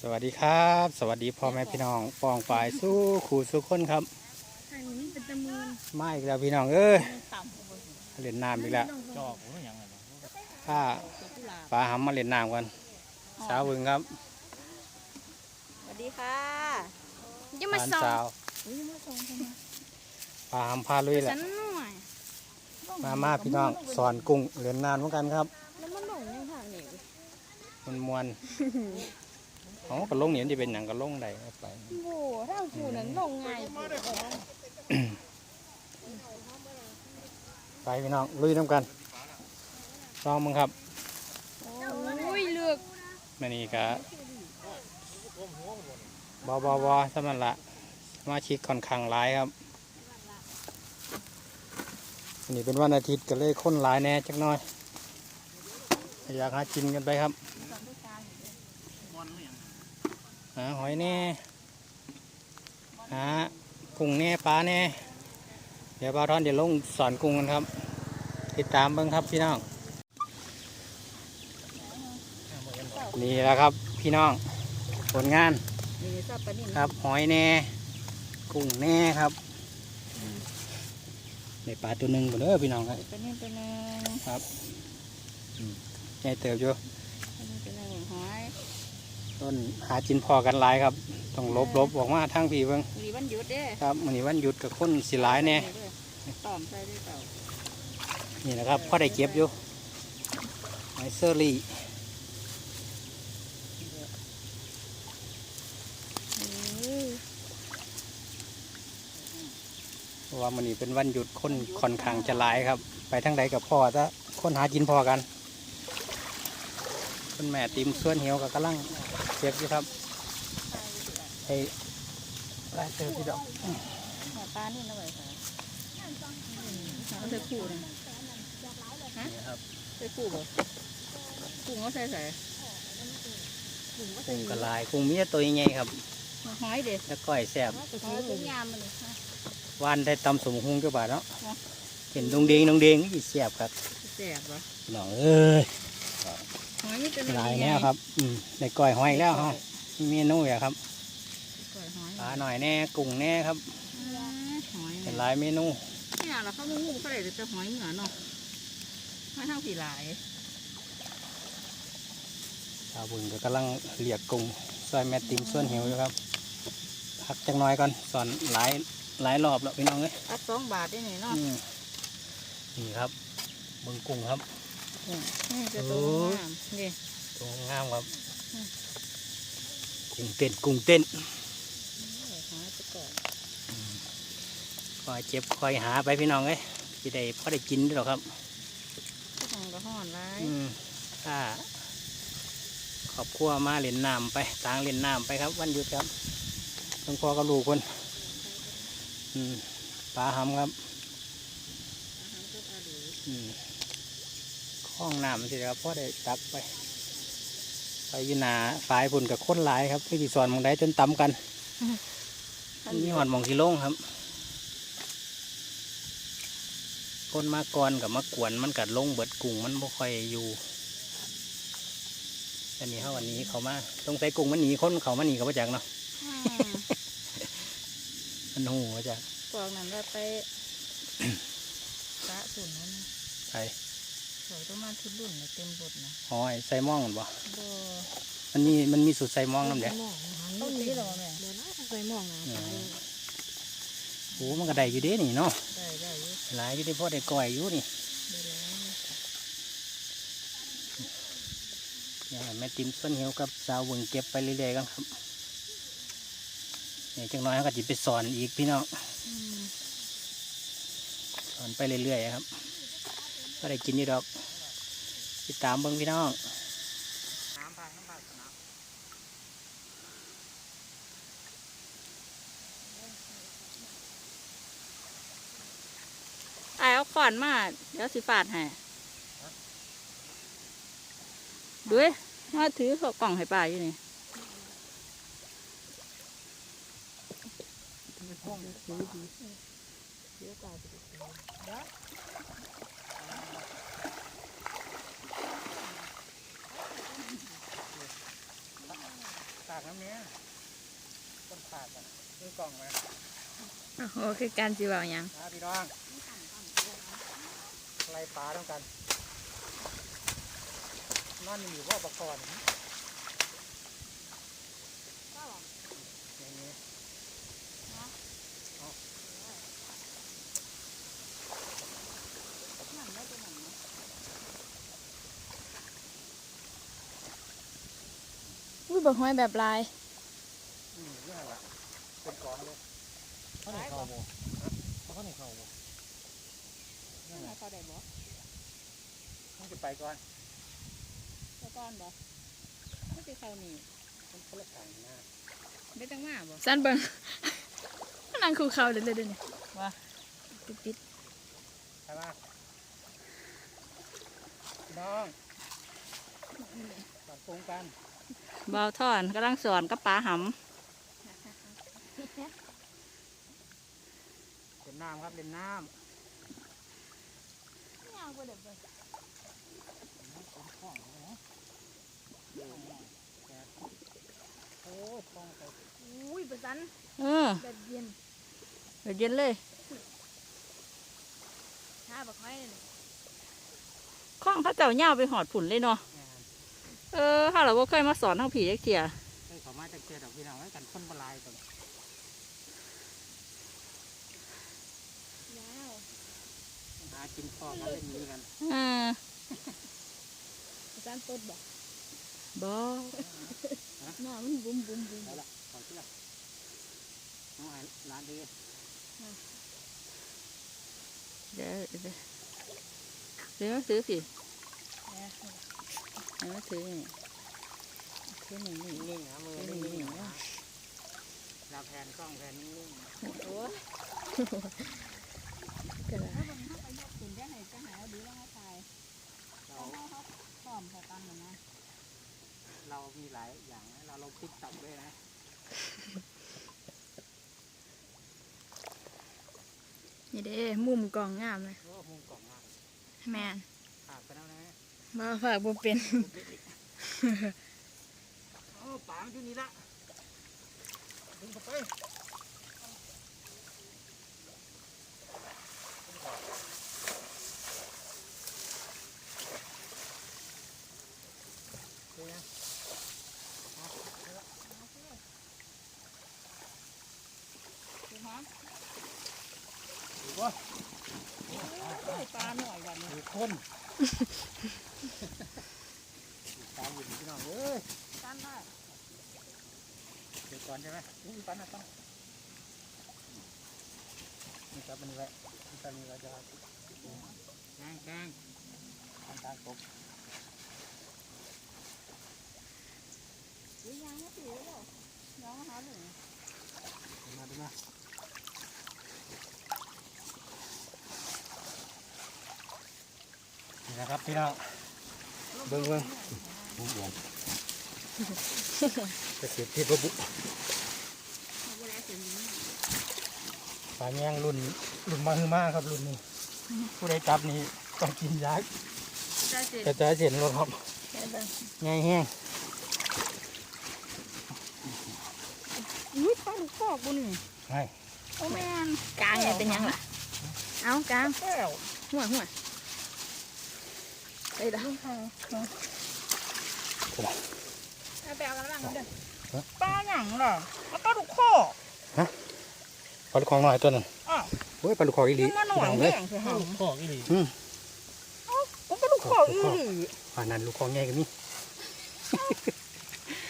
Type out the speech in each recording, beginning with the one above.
สวัสดีครับ สวัสดีพ่อแม่พี่น้องปองฝ่ายสู้ขู่สู้คนครับทางนี้เป็นตะมืนมาอีกแล้วพี่น้องเอ้ยต่ำเล่นน้ำอีกแล้วจอกผมอย่างไรถ้าปลาหำมาเล่นน้ำกันสาวบึงครับสวัสดีค่ะจะหมาลานส่งสาวอุ้ยมาส่งทำไมปลาหำพาลุยแหละฉันหน่อยมามาพี่น้องสอนกุ้งเล่นน้ำเหมือนกันครับแล้วมันหลงยังทางนี้มันมวน อ๋อกระลงเนี่ยมันจะเป็นอย่างกระลงใดก็ไปโว้ถ้าผูนั้นลงไงไปพี่น้องลุยน้ำกันลองมึงครับโอ้ยเลือกแม่นี่ก็บอบอบอสำนันละสมาชิกค่อนข้างหลายครับอันนี้เป็นวันอาทิตย์ก็เลยคนหลายแหน่จักหน่อย อยากหากินกันไปครับ หาหอยแน่ หากุ้งแน่ปลาแน่ เดี๋ยวบาวทอนเดี๋ยวลงสอนกุ้งกันครับ ติดตามเบิ้งครับพี่น้อง นี่แหละครับพี่น้อง ผลงานนี่ซาปนินครับหอยแน่ กุ้งแน่ครับในปลาตัวหนึ่งหมดเลยพี่น้องครับปนินตัวนึงครับอืมใหญ่เติบอยู่ ปนินตัวนึงหอย ต้นหาจินพอกันหลายครับ ต้องลบลบออกมาทางพี่เบิ่งมีวันหยุดเด้ครับวันนี้วันหยุดกับคนสิหลายแน่ตอมใส่ด้วยเต่านี่นะครับพ่อได้เก็บอยู่หอยเซอรี่เพราะว่ามันนี้เป็นวันหยุดคนค่อนข้างจะหลายครับ ไปทางใดกับพ่อถ้าคนหากินพอกันคุณแม่ติมส่วนเหี่ยวกับกำลัง เก็บอยู่ครับไอ้ลายเติมพี่ดอกหัวปลานี่นะเว้ยค่ะเขาใส่ขู่นะฮะนี่ครับใส่ขู่บ่ขู่เขาใส่ใส่กุ้งกระลายกุ้งมีแต่ตัวใหญ่ๆครับหอยเด็ดแล้วก้อยแซ่บหอยถุงยามมันเลยวานได้ตำสมหุงเจ้าบาทเนาะเนาะเห็นดงเดงดงเดงนี่แซ่บครับแซ่บวะพี่น้องเอ้ย หอยนี่เป็นหลายแน่ครับ อืมได้ก้อยหอยอีกแล้วฮะมีเมนูอย่าครับก้อยหอยปลาหน่อยแน่กุ้งแน่ครับหอยเป็นเนี่ยหลายเมนูเนี่ยเราเข้ามุ่งเขาเลยจะหอยเหนือเนาะหอยทั้งผีหลายชาวบุญก็กำลังเรียกกุ้งซอยแม่ติมส่วนหิวอยู่ครับพักจังน้อยก่อนสอนหลายหลายรอบแล้วพี่น้องเอ้ยอัดสองบาทได้ไหนเนาะอืมนี่ครับเบิ่งกุ้งครับ นี่จะตัวงามนี่ตัวงามครับอืมกุ้งเต้นกุ้งเต้นหอยไปก่อนคอยเจ็บคอยหาไปพี่น้องเอ้ยสิได้พอได้กินด้วยหรอกครับที่ของกระห่อนไรอืมถ้าครอบครัวมาเล่นน้ำไปต่างเล่นน้ำไปครับ วันหยุดครับต้องพ่อกับลูกคนอืมปลาหำครับอืมคล้ องน้ำสิครับพ่อได้ตักไป ไปอยินาฝ่ายพุ่นกับคนหลายครับที่ที่สอนหมองได้จนตำกันมีหอดหมองที่โล่งครับคนมาก่อนกับมากวนมันกัดลงเบิดกุ้งมันบ่ค่อยอยู่อันนี้เขาวันนี้เขามาตรงใส่กุ้งมันหนีคนเขามาหนีเขามาจากเนาะมันหูมาจากพวกนั้นเราไปสะสุนนั่นใส่ สวยต้องมาทุรุ่นเต็มบทนะหอยใส่หม่องมันบ่บ่มันมีมันมีสูตรใส่หม่องน้ำเด็กต้นนี้หรอแม่เดี๋ยวนะใส่หมองนะโอ้มันก็ได้อยู่เด้นี่เนาะได้ได้อยู่หลายอยู่ที่พ่อได้ก่อยอยู่นี่ได้แล้วอย่างแม่ติมส้นเหี่ยวกับสาวเวงเก็บไปเรื่อยๆกันครับเนี่ยจังน้อยเขาก็จิไปสอนอีกพี่น้องอืมสอนไปเรื่อยๆครับ ก็ได้กินนี่ดอกติดตามเบิ่งพี่น้องไอเอาขวานมาเดี๋ยวสิฟาดให้ด้วยมาถือกล่องให้ป้าอยู่นี่ากน้ำเนี้ยคนฝากกันซื้อกล่องมาโอ้โหคือการสิเว้าหยังนะพี่น้องไล่ปลาต้องกันนอนอยู่ว่าประกอบอย่างนี้เอา อุ้ยบ่ห้อยแบบลายอืมนี่แหละเป็นกองเลยเขาไหนเข้าโบเขาไหนเข้าโบนี่แหละเขาได้บ่ต้องจะไปก่อนตะก้อนบ่ไม่สิเข้านี่มันคนละทางนะไม่ต้องมาบ่ซั่นเบิ่งนั่งคูเขาเด้อเด้อนี่ว่าปิดปิดใช่ปะพี่น้องปรับปรุงกัน เบาท่อนกำลังสอนกับปลาหเล่นน้ำครับเล่นน้ำโอ้ยคลองไปอุ้ยประสันำเออแบบเย็นเดี๋ยวเย็นเลยถ้าบักไม้เลยข้องเขาเจ้าเหย้าไปหอดผุนเลยเนาะงาน เออถ้าเราบ่เคยมาสอนทางผีจักเที่ยให้เขามาจากเจอดอกพี่น้องให้กันคนบหลายก่อนยาวหากินพ่อกันเล่นนี้กันเออประสันต้นบอกบ่หน้ามันบุ้มบุ้มบุ้มเอาละขอเชื่อน้องไอ้ร้านดีเดี๋ยวเดี๋ยวเดี๋ยวมาซื้อสิ เดี๋ยวมาซื้อนี่ซื้อหนึ่งนี่นิ่งๆนะมือนิ่งๆนะเราแผนกล้องแผนนิ่งโอ้ยถ้าบังคับไปยกขึ้นได้ไหนจะหายดีแล้วให้ตายๆเรา เขาเขาพร้อมพอกันแล้วนะเรามีหลายอย่างนะเราลงติ๊กต็อกด้วยนะ นี่เด้มุมกล่องงามเลยโอ้มุมกล่องงามแม่น ขาดไปแล้วนะ มาฝากบ่เป็นโอ้ป๋ามันอยู่นี่ละดึงเข้าไปเดี๋ยวนะดูฮะดูว่าปลาหน่อยวันนี้ดูคน ตามอยู่พี่น้องเอ้ยกันได้เดี๋ยวก่อนใช่ไหมอุ้ยปันนะต้องนี่ครับมันนี่ไว้นี่ครับนี่ไว้จะกลางกลางกลางกลางกยังไม่ถือแล้วยังหาหนึ่งมาดูมานี่นะครับพี่น้อง เบิ้งเบิ้งบุ้งบุ้งจะเสียบที่บุบเวลาถึงนี้ปลาแยงรุ่นรุ่นมาฮือมาครับรุ่นนี้ ผู้ใดจับนี่ต้องกินยาได้เสร็จกระจายเสียนรถครับได้บ้างง่ายแห้งอุ้ยปลาลูกคอกบุญนี่ให้โอ้แม่นกลางเนี่ยเป็นหยังล่ะ เอากลางแก้วหัวหัว ไปเด้อเอาไปเอากันบ้างเด้อปลาหยังล่ะเอาปลาดุกคอปลาลูกคองหน่อยตัวนั้นอ้าวโอ้ยปลาลูกคองอีหลีมันมาหน่อยเลแม่ยงคือหางขอกอีหลีอืมมันปลาดุกคออีหลีปลานั้นลูกคองใหญ่กันนี่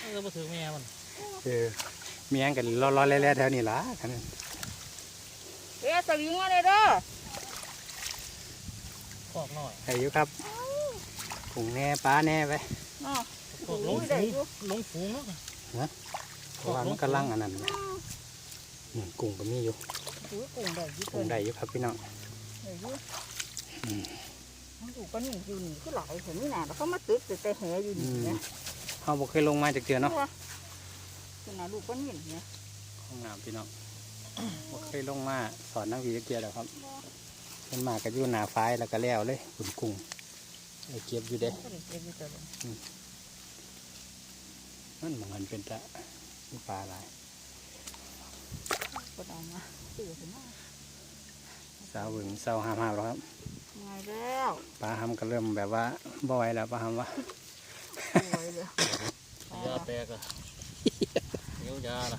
เออมาถือแม่มันเออเมียงกันรอๆแล่ๆแถวนี้ล่ะกันนั้นเอ๊ะสวิงมาเลยเด้อขอกหน่อยอายุครับ ผงแน่ปลาแน่ไปอ๋อขอกลงได้ฝูอยู่งลงฝูงเนาะเพราะว่ามันกำลังอันนั้นนะนี่กุ้งก็มีอยู่ถือกุ้งได้ยี่กุ้งได้อยู่ครับพี่น้องได้อยู่มันถูกปลาหนึ่งอยู่นี่คือหลายเห็นนี่น่ะแล้วเขามาตึกแต่แหอยู่อืนี่มนะเขาบอกเคยลงมาจากเจือเนาะคือน่ะลูกปลาหนึ่งเนี่ยห้องน้ำพี่น้องบ่เคยลงมาสอนนักวิจากเจือแล้วครับมันมาก็อยู่หน้าฟ้ายแล้วก็แล้วเลยขุนกุ้งไอ้ เก็บอยู่เด้ก็เลยเก็บอยู่ตัวลงมันเหมือนเป็นตะมีปลาหลายก็เอามาตื่นขึ้นมาสาวหึงสาวหามหามแล้วครับไงแล้วปลาหามก็เริ่มแบบว่าบ่อยแล้วปลาหามว่าสวยเลยยาแตกอะเดี๋ยวยาล่ะ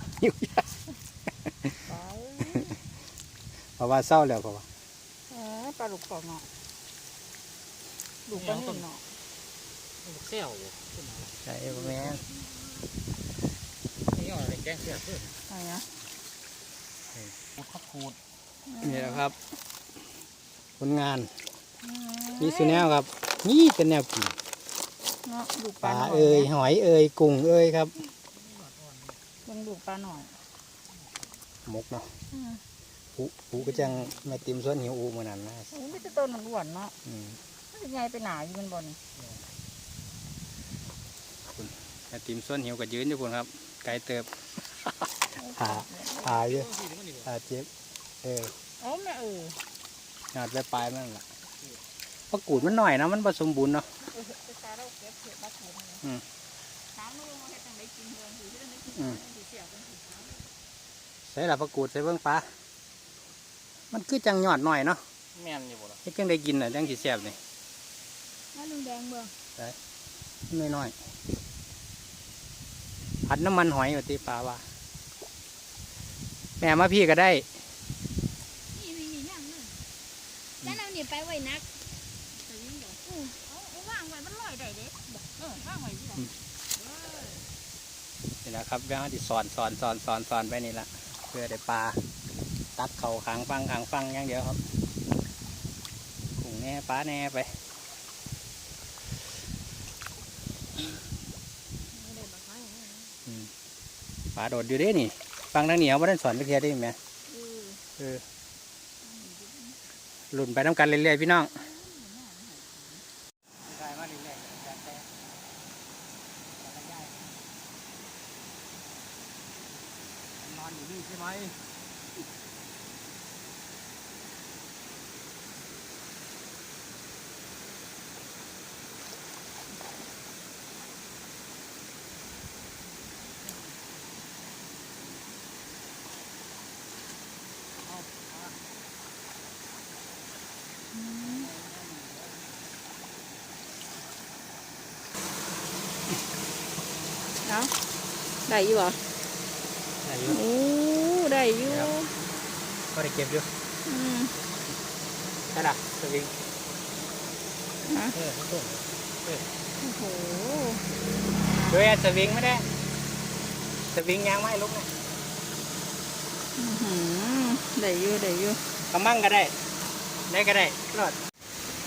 ไปเพราะว่าเศร้าแล้วเพราะว่าเออปลาดุกกรอบเนาะ ดุกปลานิ่มเนาะเสี่ยวอยู่ขึ้นมาใช่แม่นนี่อะไรแกงเสี่ยวขึ้นอะไรนะขูดข้าวขูดนี่แหละครับ ผลงานมีสุแนวครับ นี่เป็นแนวกินเนาะดุกปลาหน่เอ่ยหอยเอ่ยกุ้งเอ่ยครับยังดุกปลาหน่อยหมกเนาะอืมปูปูก็จังแม่ติมส่วนหิวอูเหมือนนั้นนะโอ้ไม่ใช่ต้นมันอ้วนเนาะ อืมมันเป็นไงไปหนาอยู่มันบ่นี่แม่ติมส่วนหิวก็ยืนอยู่พุ่นครับ ไกลเติบหาหาเยอะหาเจ็บเออโอ้แม่เออหาดไปปลายมันล่ะปลากูดมันหน่อยนะมันผสมบูรณ์เนาะเออไปตาเราเก็บเห็ดมาถูกเลยอืมถามลูกว่าเฮ็ดจังไดกินเมืองสิเฮ็ดจังไดกินอืมสิเสียบกันสิถามใส่ละปลากูดใส่เบิ้งปลา มันคือจังหยอดหน่อยเนาะแม่นอยู่บ่ล่ะเฮ็ดจังได้กินน่ะจังสิแซ่บนี่ แล้วลุงแดงเมืองน้อยน้อยๆผัดน้ำมันหอยว่าติปลาว่า แม่มาพี่ก็ได้ นี่นี่นี่ย่างเลยแล้วเอาเนี่ยไปไว้นักแต่ยิ่งเดี๋ยวอือเอาเอาวางไว้มันลอยได้เด้เออวางไว้ที่ไหนนี่แหละครับแล้วที่สอนสอนสอนสอนสอนไปนี่ละเพื่อได้ปลาตักเขาขางฟังขางฟังอย่างเดียวครับกุ้งแน่ปลาแน่ไป ไม่ได้บักไม้ ปลาโดดอยู่ด้นี่ ฟังทางเหนียวมาได้สอนไปเทียได้ไหมเออเออหลุ่นไปน้ำกันเรื่อยๆพี่น้องนอนอยู่นี่ใช่ไหม เนาะ ได้อยู่เหรอได้อยู่โอ้ได้อยู่ก็ได้เก็บอยู่อืมใช่ละสวิงเออต้นโอ้โหด้วยสวิงไม่ได้สวิงยางไม่ลุกนะอื้อหือได้อยู่ได้อยู่กำมั่งก็ได้ ได้ก็ได้รอด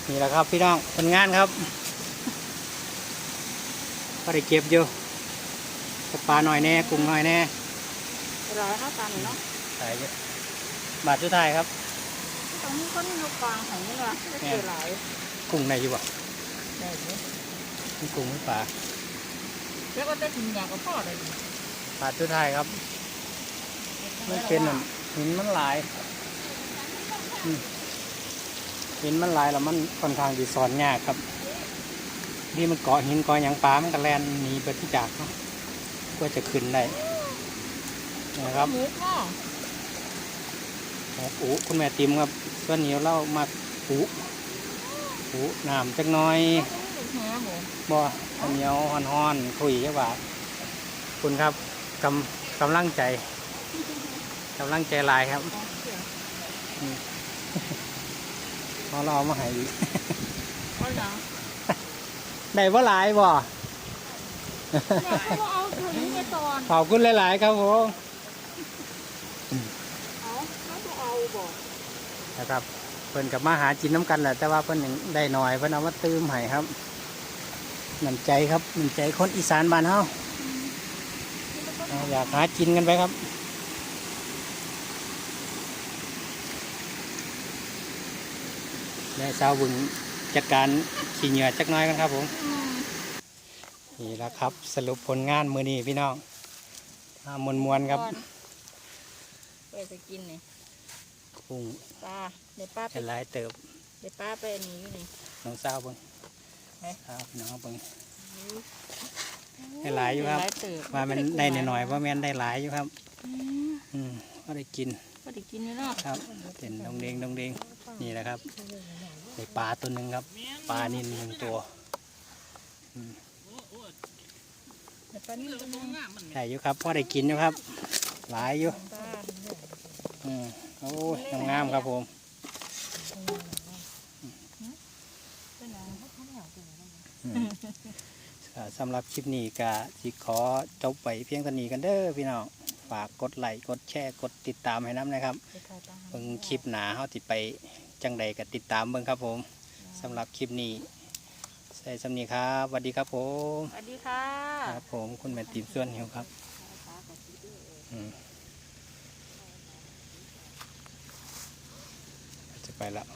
นี่แหละครับพี่น้องผลงานครับก็ได้เก็บอยู่ แต่ปลาหน่อยแน่กุ้งหน่อยแน่รอเข้าตามเนาะใส่เยอะบาทสุดท้ายครับตรงนี้ก็มีลูกปลาของนี่ว่ะได้เจอหลายกุ้งในอยู่บ่ได้อยู่มีกุ้งมีปลาแล้วก็ได้กินยากับพ่อเลยบาทสุดท้ายครับมันเป็นนั่นหินมันหลายอืมหินมันหลายแล้วมันค่อนข้างดีสอนยากครับนี่มันเกาะหินเกาะหยางปลามันก็แลนหนีไปที่จากเนาะ เพื่อจะขึ้นได้นะครับหมูพ่อหกอูคุณแม่ติมครับส่วนเหนียวเล่ามาอูอูน้ำจักหน้อยลูกแหหมูบ่ข้าวเหนียวฮ้อนๆคุยจักว่าคุณครับกำกำลังใจกำลังใจหลายครับเอาเราเอามาให้อีกเอาเหรอได้บ่หลายบ่แม่เอาเอาตัวนี้ไปตอนขอบคุณหลาย ๆ ครับผมเอาเขาจะเอาบอกนะครับเพิ่นกับมาหากินน้ำกันแหละแต่ว่าเพิ่นยังได้หน่อยเพิ่นเอามาตื้มให้ครับน้ำใจครับน้ำใจคนอีสานบ้านเฮาเอาอยากหากินกันไปครับ ได้ชาวบุญจัดการขี่เหงื่อจักหน้อยกันครับผม นี่แหละครับ สรุปผลงานมือนี้พี่น้อง มวนมวนๆครับไปจะกินนี่กุ้งปลาเดี๋ยวป้าไปเป็นหลายเติบเดี๋ยวป้าไปอันนี้อยู่นี่น้องสาวเบิ้งเอ๊ะครับน้องเบิ้งได้หลายอยู่ครับได้หลเติบว่ามันได้หน่อยๆว่าแม่นได้หลายอยู่ครับ อืมอืมก็ได้กินบ่ได้กินเลยเนาะครับเห็นดงเดงดงเดงนี่แหละครับในปลาตัวหนึ่งครับ ปลานินหนึ่งตัว แต่ปลานิ่มตัวนึงใหญ่อยู่ครับพ่อได้กินอยู่ครับ หลายอยู่อืมโอ้ยงามๆครับผมก็สำหรับคลิปนี้ก็สิขอจบไปเพียงเท่านี้กันเด้อพี่น้องฝากกดไลค์กดแชร์กดติดตามให้น้ำนะครับเบิ่งคลิปหนาเฮาติไปจังใดก็ติดตามเบิ่งครับผมสำหรับคลิปนี้ ใส่สำนีครับสวัสดีครับผมสวัสดีค่ะครับผมคุณแม่ติมส่วนหิวครับอืมจะไปแล้ว